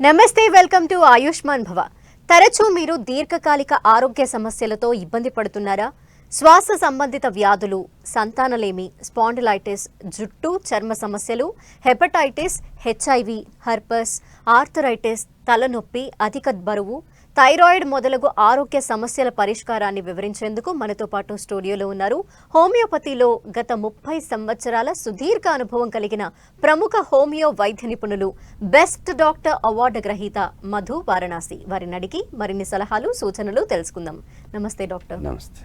నమస్తే welcome to Ayushman భవ. తరచూ మీరు దీర్ఘకాలిక ఆరోగ్య సమస్యలతో ఇబ్బంది పడుతున్నారా? శ్వాస సంబంధిత వ్యాధులు సంతానలేమి స్పాండిలైటిస్ జుట్టు చర్మ సమస్యలు హెపటైటిస్ హెచ్ఐవి హర్పస్ ఆర్థరైటిస్ తలనొప్పి అధిక బరువు థైరాయిడ్ మొదలగు ఆరోగ్య సమస్యల పరిష్కారాన్ని వివరించేందుకు మనతో పాటు స్టూడియోలో ఉన్నారు. హోమియోపతిలో గత ముప్పై సంవత్సరాల సుదీర్ఘ అనుభవం కలిగిన ప్రముఖ హోమియో వైద్య నిపుణులు బెస్ట్ డాక్టర్ అవార్డు గ్రహీత మధు వారణాసి వారిని అడిగి మరిన్ని సలహాలు సూచనలు తెలుసుకుందాం. నమస్తే డాక్టర్. నమస్తే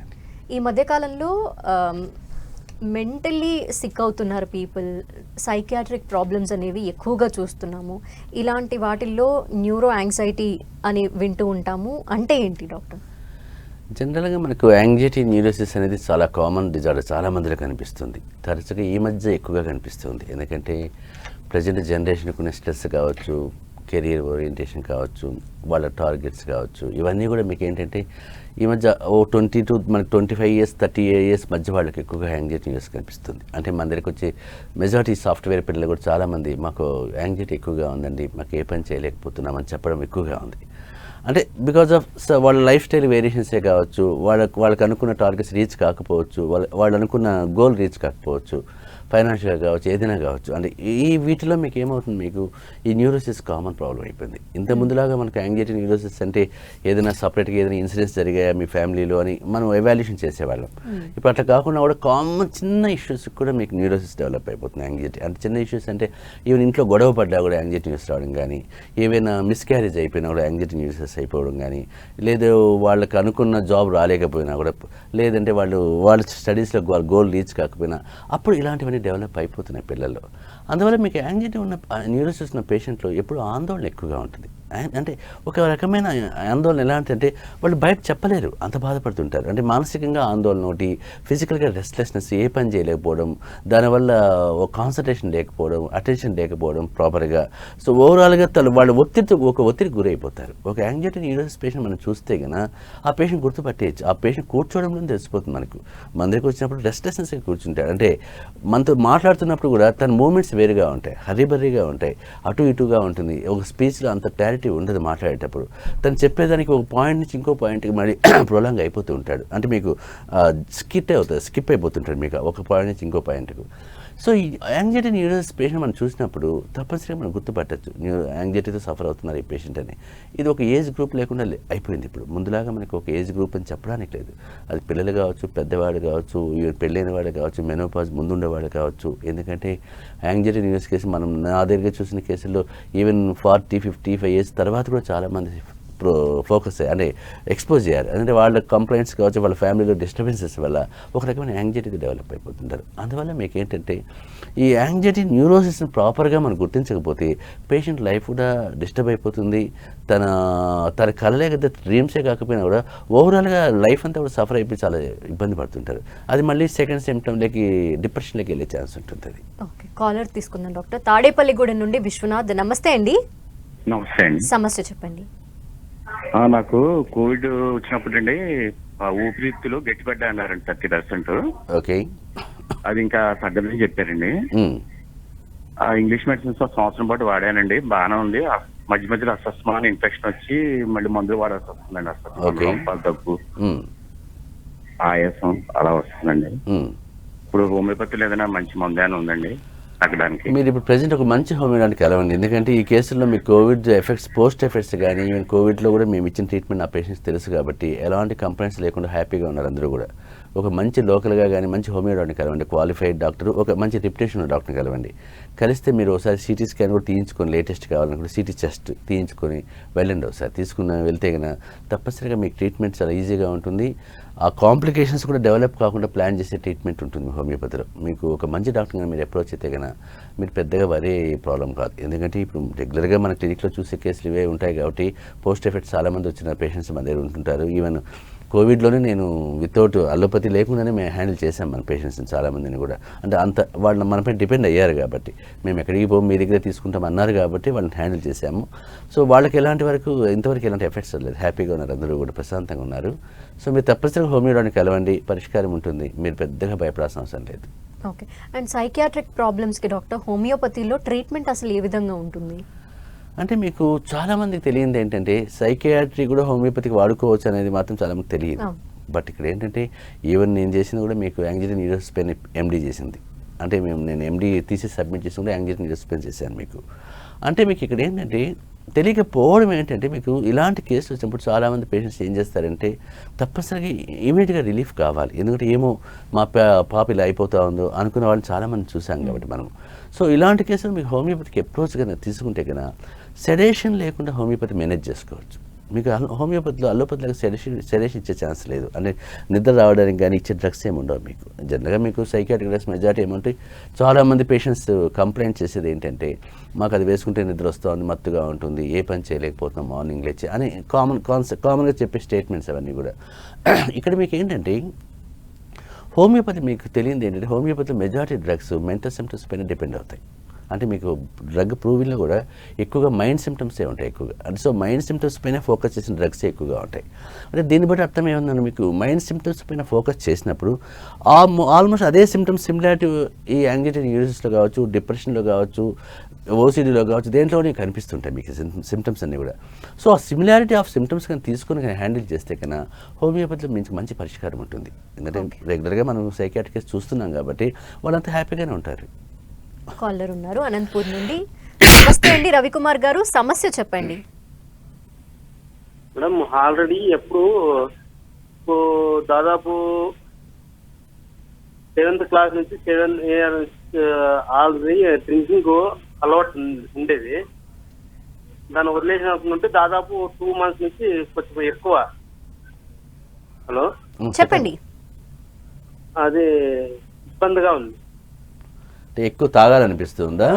ఈ మధ్యకాలంలో మెంటల్లీ సిక్ అవుతున్నారు పీపుల్. సైకియాట్రిక్ ప్రాబ్లమ్స్ అనేవి ఎక్కువగా చూస్తున్నాము. ఇలాంటి వాటిల్లో న్యూరో యాంగ్జైటీ అని వింటూ ఉంటాము. అంటే ఏంటి డాక్టర్? జనరల్గా మనకు యాంగ్జైటీ న్యూరోసిస్ అనేది చాలా కామన్ డిజార్డర్. చాలా మందిలో కనిపిస్తుంది. తరచుగా ఈ మధ్య ఎక్కువగా కనిపిస్తుంది. ఎందుకంటే ప్రజెంట్ జనరేషన్కి ఉన్న స్ట్రెస్ కావచ్చు కెరీర్ ఓరియంటేషన్ కావచ్చు వాళ్ళ టార్గెట్స్ కావచ్చు ఇవన్నీ కూడా మీకు ఏంటంటే ఈ మధ్య ఓ ట్వంటీ టు మనకి twenty five years thirty years మధ్య వాళ్ళకి ఎక్కువగా యాంగ్జైటీ న్యూస్ కనిపిస్తుంది. అంటే మన దగ్గరికి వచ్చే మెజారిటీ సాఫ్ట్వేర్ పిల్లలు కూడా చాలామంది మాకు యాంగ్జైటీ ఎక్కువగా ఉందండి మాకు ఏ పని చేయలేకపోతున్నామని చెప్పడం ఎక్కువగా ఉంది. అంటే బికాజ్ ఆఫ్ వాళ్ళ లైఫ్ స్టైల్ వేరియేషన్సే కావచ్చు వాళ్ళకు వాళ్ళకి అనుకున్న టార్గెట్స్ రీచ్ కాకపోవచ్చు వాళ్ళ వాళ్ళు అనుకున్న గోల్ రీచ్ కాకపోవచ్చు ఫైనాన్షియల్గా కావచ్చు ఏదైనా కావచ్చు. అంటే ఈ వీటిలో మీకు ఏమవుతుంది? మీకు ఈ న్యూరోసిస్ కామన్ ప్రాబ్లం అయిపోయింది. ఇంత ముందులాగా మనకు యాంగ్జైటీ న్యూరోసిస్ అంటే ఏదైనా సపరేట్గా ఏదైనా ఇన్సిడెంట్స్ జరిగాయా మీ ఫ్యామిలీలో అని మనం ఎవాల్యుయేషన్ చేసేవాళ్ళం. ఇప్పుడు అట్లా కాకుండా కూడా కామన్ చిన్న ఇష్యూస్ కూడా మీకు న్యూరోసిస్ డెవలప్ అయిపోతుంది యాంగ్జైటీ. అంటే చిన్న ఇష్యూస్ అంటే ఈవెన్ ఇంట్లో గొడవ పడ్డా కూడా యాంగ్జైటీ న్యూస్ రావడం కానీ ఏవైనా మిస్క్యారేజ్ అయిపోయినా కూడా యాంగ్జైటీ న్యూసెస్ అయిపోవడం కానీ లేదు వాళ్ళకి అనుకున్న జాబ్ రాలేకపోయినా కూడా లేదంటే వాళ్ళు వాళ్ళ స్టడీస్లో వాళ్ళ గోల్ రీచ్ కాకపోయినా అప్పుడు ఇలాంటివన్నీ డెవలప్ అయిపోతున్నాయి పిల్లలు. అందువల్ల మీకు యాంగ్జైటీ ఉన్న న్యూరోసిస్ ఉన్న పేషెంట్లో ఎప్పుడు ఆందోళన ఎక్కువగా ఉంటుంది. అంటే ఒక రకమైన ఆందోళన ఎలా అంటే వాళ్ళు బయట చెప్పలేరు అంత బాధపడుతుంటారు. అంటే మానసికంగా ఆందోళన ఒకటి ఫిజికల్గా రెస్ట్లెస్నెస్ ఏ పని చేయలేకపోవడం దానివల్ల ఒక కాన్సన్ట్రేషన్ లేకపోవడం అటెన్షన్ లేకపోవడం ప్రాపర్గా. సో ఓవరాల్గా తను వాళ్ళు ఒత్తిడితో ఒక ఒత్తిడికి గురైపోతారు. ఒక యాంగ్జైటీ న్యూరోసిస్ పేషెంట్ మనం చూస్తే కనుక ఆ పేషెంట్ గుర్తుపట్టేయచ్చు. ఆ పేషెంట్ కూర్చోవడంలో తెలిసిపోతుంది మనకు. మన దగ్గరికి వచ్చినప్పుడు రెస్ట్లెస్నెస్గా కూర్చుంటాడు. అంటే మనతో మాట్లాడుతున్నప్పుడు కూడా తన మూమెంట్స్ వేరుగా ఉంటాయి హరిబరిగా ఉంటాయి అటు ఇటుగా ఉంటుంది. ఒక స్పీచ్లో అంత క్లారిటీ ఉండదు మాట్లాడేటప్పుడు. తను చెప్పేదానికి ఒక పాయింట్ నుంచి ఇంకో పాయింట్కి మళ్ళీ ప్రొలాంగ్ అయిపోతూ ఉంటాడు. అంటే మీకు స్కిట్ అవుతుంది స్కిప్ అయిపోతుంటాడు మీకు ఒక పాయింట్ నుంచి ఇంకో పాయింట్కు. సో ఈ యాంగ్జైటీ న్యూరోసిస్ పేషెంట్ మనం చూసినప్పుడు తప్పనిసరిగా మనం గుర్తుపట్టచ్చు. న్యూ యాంగ్జైటీతో సఫర్ అవుతున్నారు ఈ పేషెంట్ అని. ఇది ఒక ఏజ్ గ్రూప్ లేకుండా లే- అయిపోయింది ఇప్పుడు. ముందులాగా మనకి ఒక ఏజ్ గ్రూప్ అని చెప్పడానికి లేదు. అది పిల్లలు కావచ్చు పెద్దవాడు కావచ్చు పెళ్ళైన వాడు కావచ్చు మెనోపాజ్ ముందుండేవాడు కావచ్చు. ఎందుకంటే యాంగ్జైటీ న్యూస్ కేసు మనం నా దగ్గర చూసిన కేసుల్లో even forty fifty five years తర్వాత కూడా చాలామంది ఫోకస్ అంటే ఎక్స్పోజ్ చేయాలి. అంటే వాళ్ళ కంప్లైంట్స్ కావచ్చు వాళ్ళ ఫ్యామిలీలో డిస్టర్బెన్సెస్ వల్ల ఒక రకమైన యాంగ్జైటీకి డెవలప్ అయిపోతుంటారు. అందువల్ల మీకు ఏంటంటే ఈ యాంగ్జైటీ న్యూరోసిస్ని ప్రాపర్గా మనం గుర్తించకపోతే పేషెంట్ లైఫ్ కూడా డిస్టర్బ్ అయిపోతుంది. తన తన కలలే కదా డ్రీమ్సే కాకపోయినా కూడా ఓవరాల్గా లైఫ్ అంతా కూడా సఫర్ అయిపోయి చాలా ఇబ్బంది పడుతుంటారు. అది మళ్ళీ సెకండ్ సిమ్టమ్లోకి డిప్రెషన్లోకి వెళ్ళే ఛాన్స్ ఉంటుంది అది ఓకే కాలర్ తీసుకుందాం డాక్టర్. తాడేపల్లిగూడెం నుండి విశ్వనాథ్. నమస్తే అండి. నమస్తే అండి. సమస్య చెప్పండి. నాకు కోవిడ్ వచ్చినప్పుడు అండి ఊపిరితిత్తులు గట్టిపడ్డా అన్నారండి థర్టీ పర్సెంట్ ఓకే అది ఇంకా తగ్గదని చెప్పారండి. ఆ ఇంగ్లీష్ మెడిసిన్స్ ఒక సంవత్సరం పాటు వాడానండి బాగానే ఉంది మధ్య మధ్యలో అస్వస్థమైన ఇన్ఫెక్షన్ వచ్చి మళ్ళీ మందులు వాడాల్సి వస్తుందండి. అస్వస్థ దగ్గు. ఆయాసం అలా వస్తుందండి. ఇప్పుడు హోమియోపతిలో ఏదైనా మంచి మందు ఉందండి తగ్గడానికి మీరు ఇప్పుడు ప్రజెంట్ ఒక మంచి హోమియోడానికి కలవండి ఎందుకంటే ఈ కేసుల్లో మీ కోవిడ్ ఎఫెక్ట్స్ పోస్ట్ ఎఫెక్ట్స్ కానీ ఈవెన్ కోవిడ్లో కూడా మేము ఇచ్చిన ట్రీట్మెంట్ నా పేషెంట్స్ తెలుసు కాబట్టి ఎలాంటి కంప్లైంట్స్ లేకుండా హ్యాపీగా ఉన్నారు అందరూ కూడా. ఒక మంచి లోకల్గా కానీ మంచి హోమియోడాక్టర్ కలవండి క్వాలిఫైడ్ డాక్టర్ ఒక మంచి రిప్యుటేషన్ ఉన్న డాక్టర్ని కలవండి. కలిస్తే మీరు ఒకసారి సిటీ స్కాన్ కూడా తీయించుకొని లేటెస్ట్ కావాలనుకుంటే సిటీ చెస్ట్ తీయించుకొని వెళ్ళండి ఒకసారి. తీసుకున్న వెళ్తే కనుక తప్పనిసరిగా మీకు ట్రీట్మెంట్ చాలా ఈజీగా ఉంటుంది. ఆ కాంప్లికేషన్స్ కూడా డెవలప్ కాకుండా ప్లాన్ చేసే ట్రీట్మెంట్ ఉంటుంది హోమియోపతిలో. మీకు ఒక మంచి డాక్టర్గా మీరు అప్రోచ్ అయితే కనుక మీరు పెద్దగా వరే ప్రాబ్లం కాదు. ఎందుకంటే ఇప్పుడు రెగ్యులర్గా మన క్లినిక్లో చూసే కేసులు ఇవే ఉంటాయి కాబట్టి పోస్ట్ ఎఫెక్ట్స్ చాలామంది వచ్చిన పేషెంట్స్ మన దగ్గర ఉంటుంటారు. ఈవెన్ కోవిడ్లోనే నేను వితౌట్ అలోపతి లేకుండానే మేము హ్యాండిల్ చేసాం మన పేషెంట్స్ని చాలామందిని కూడా. అంటే అంత వాళ్ళు మనపై డిపెండ్ అయ్యారు కాబట్టి. మేము ఎక్కడికి పోం మీ దగ్గర తీసుకుంటాం అన్నారు కాబట్టి వాళ్ళని హ్యాండిల్ చేసాము సో వాళ్ళకి ఎలాంటి వరకు ఇంతవరకు ఎలాంటి ఎఫెక్ట్స్ లేదు హ్యాపీగా ఉన్నారు అందరూ కూడా ప్రశాంతంగా ఉన్నారు. సో మీరు తప్పనిసరిగా హోమియోడానికి కలవండి పరిష్కారం ఉంటుంది. మీరు పెద్దగా భయపడాల్సిన అవసరం లేదు. ఓకే అండ్ సైకియాట్రిక్ ప్రాబ్లమ్స్కి డాక్టర్ హోమియోపతిలో ట్రీట్మెంట్ అసలు ఏ విధంగా ఉంటుంది? అంటే మీకు చాలామందికి తెలియంది ఏంటంటే సైకియాట్రీ కూడా హోమియోపతికి వాడుకోవచ్చు అనేది మాత్రం చాలామంది తెలియదు. అవును. బట్ ఇక్కడ ఏంటంటే ఈవెన్ నేను చేసింది కూడా మీకు యాంగ్జైటీ న్యూరోస్ పెయిన్ ఎండీ చేసింది. అంటే మేము నేను ఎండీ తీసి సబ్మిట్ చేసి కూడా యాంగ్జైటీ న్యూరోస్ పెయిన్ చేశాను మీకు. అంటే మీకు ఇక్కడ ఏంటంటే తెలియకపోవడం ఏంటంటే మీకు ఇలాంటి కేసులు వచ్చినప్పుడు చాలామంది పేషెంట్స్ ఏం చేస్తారంటే తప్పనిసరిగా ఇమీడియట్గా రిలీఫ్ కావాలి. ఎందుకంటే ఏమో మా పాప ఇలా అయిపోతా ఉందో అనుకున్న వాళ్ళని చాలామంది చూసాం కాబట్టి మనం సో ఇలాంటి కేసులు మీకు హోమియోపతికి అప్రోచ్ కనుక తీసుకుంటే కనుక సెడేషన్ లేకుండా హోమియోపతి మేనేజ్ చేసుకోవచ్చు. మీకు హోమియోపతిలో అల్లోపతిలో సెడేషన్ సెడేషన్ ఇచ్చే ఛాన్స్ లేదు. అంటే నిద్ర రావడానికి కానీ ఇచ్చే డ్రగ్స్ ఏమి ఉండవు మీకు. జనరల్గా మీకు సైకాట్రిక్ డ్రగ్స్ మెజారిటీ ఏముంటాయి చాలామంది పేషెంట్స్ కంప్లైంట్ చేసేది ఏంటంటే మాకు అది వేసుకుంటే నిద్ర వస్తుంది మత్తుగా ఉంటుంది ఏ పని చేయలేకపోతున్నాం మార్నింగ్ లేచి అని కామన్ కాన్సెప్ట్ కామన్గా చెప్పే స్టేట్మెంట్స్ అవన్నీ కూడా. ఇక్కడ మీకు ఏంటంటే హోమియోపతి మీకు తెలియదు ఏంటంటే హోమియోపతిలో మెజారిటీ డ్రగ్స్ మెంటల్ సిమ్టమ్స్ పైన డిపెండ్ అవుతాయి. అంటే మీకు డ్రగ్ ప్రూవింగ్లో కూడా ఎక్కువగా మైండ్ సిమ్టమ్సే ఉంటాయి ఎక్కువగా. అంటే సో మైండ్ సిమ్టమ్స్ పైన ఫోకస్ చేసిన డ్రగ్స్ ఎక్కువగా ఉంటాయి. అంటే దీన్ని బట్టి అర్థం ఏముందని మీకు? మైండ్ సిమ్టమ్స్ పైన ఫోకస్ చేసినప్పుడు ఆల్మోస్ట్ అదే సిమ్టమ్స్ సిమిలారిటీ ఈ యాంగ్జైటీ న్యూరోసిస్లో కావచ్చు డిప్రెషన్లో కావచ్చు ఓసిడీలో కావచ్చు దేంట్లోనే కనిపిస్తుంటాయి మీకు సిమ్టమ్స్ అన్నీ కూడా. సో ఆ సిమిలారిటీ ఆఫ్ సిమ్టమ్స్ కానీ తీసుకొని కానీ హ్యాండిల్ చేస్తే కన్నా హోమియోపతిలో మీకు మంచి పరిష్కారం ఉంటుంది. ఎందుకంటే రెగ్యులర్గా మనం సైకాట్రిస్ట్ చూస్తున్నాం కాబట్టి వాళ్ళంతా హ్యాపీగానే ఉంటారు. కాలర్ ఉన్నారు అనంతపూర్ నుండి. నమస్తే అండి రవికుమార్ గారు సమస్య చెప్పండి. మేడం ఆల్రెడీ ఎప్పుడు దాదాపు సెవెంత్ క్లాస్ నుంచి సెవెన్ ఇయర్ ఆల్రెడీ డ్రింకింగ్ అలవాటు ఉండేది. దాన్ని వదిలేసినప్పుడు దాదాపు టూ మంత్స్ నుంచి కొంచెం ఎక్కువ. హలో? చెప్పండి. అది ఇబ్బందిగా ఉంది. అంటే ఎక్కువ తాగాలనిపిస్తుందా?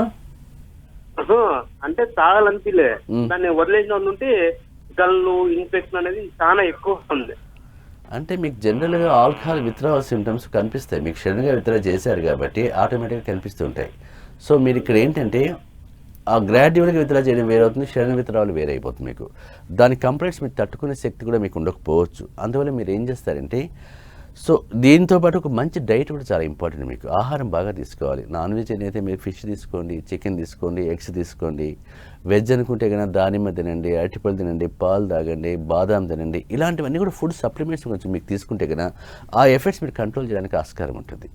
అంటే తాగాలనిపించలే మ్. దాన్ని వదిలేసిన నుండి గల్లు ఇన్ఫెక్షన్ అనేది చాలా ఎక్కువ ఉంది అంటే మీకు జనరల్గా ఆల్కహాల్ విత్డ్రావల్ సిమ్టమ్స్ కనిపిస్తాయి. మీకు సడన్గా విత్డ్రా చేశారు కాబట్టి ఆటోమేటిక్గా కనిపిస్తుంటాయి. సో మీరు ఇక్కడ ఏంటంటే ఆ గ్రాడ్యువల్గా విత్డ్రా చేయడం వేరవుతుంది విత్డ్రావల్ వేరే అయిపోతుంది మీకు. దాని కంప్లైంట్స్ మీరు తట్టుకునే శక్తి కూడా మీకు ఉండకపోవచ్చు. అందువల్ల మీరు ఏం చేస్తారంటే సో దీంతో పాటు ఒక మంచి డైట్ కూడా చాలా ఇంపార్టెంట్ మీకు. ఆహారం బాగా తీసుకోవాలి. నాన్ వెజ్ అయితే మీరు ఫిష్ తీసుకోండి చికెన్ తీసుకోండి ఎగ్స్ తీసుకోండి. వెజ్ అనుకుంటే కనుక దానిమ్మ తినండి అరటిపళ్ళు తినండి పాలు తాగండి బాదాం తినండి. ఇలాంటివన్నీ కూడా ఫుడ్ సప్లిమెంట్స్ కొంచెం మీకు తీసుకుంటే కనుక ఆ ఎఫెక్ట్స్ మీరు కంట్రోల్ చేయడానికి ఆస్కారం ఉంటుంది.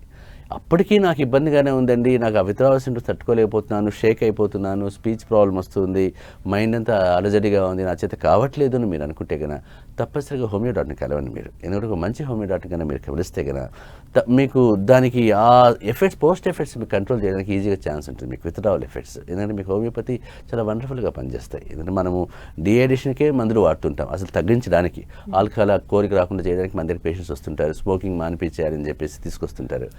అప్పటికీ నాకు ఇబ్బందిగానే ఉందండి. నాకు అవితరాల్సిన తట్టుకోలేకపోతున్నాను షేక్ అయిపోతున్నాను స్పీచ్ ప్రాబ్లం వస్తుంది మైండ్ అంతా అలజడిగా ఉంది నా చేత కావట్లేదు అని మీరు అనుకుంటే కనుక తప్పనిసరిగా హోమియో డాక్టర్ని కలవండి మీరు. ఎందుకంటే ఒక మంచి హోమియో డాక్టర్ కన్నా మీరు కలిస్తే కనుక త- మీకు దానికి ఆ ఎఫెక్ట్స్ పోస్ట్ ఎఫెక్ట్స్ మీకు కంట్రోల్ చేయడానికి ఈజీగా ఛాన్స్ ఉంటుంది. మీకు విత్డ్రావల్ ఎఫెక్ట్స్. ఎందుకంటే మీకు హోమియోపతి చాలా వండర్ఫుల్గా పనిచేస్తాయి. ఎందుకంటే మనము డిహైడ్రేషన్కే మందులు వాడుతుంటాం. అసలు తగ్గించడానికి. ఆల్కహాల్ కోరిక రాకుండా చేయడానికి మన దగ్గర పేషెంట్స్ వస్తుంటారు. స్మోకింగ్ మానిపించారని చెప్పేసి తీసుకొస్తుంటారు.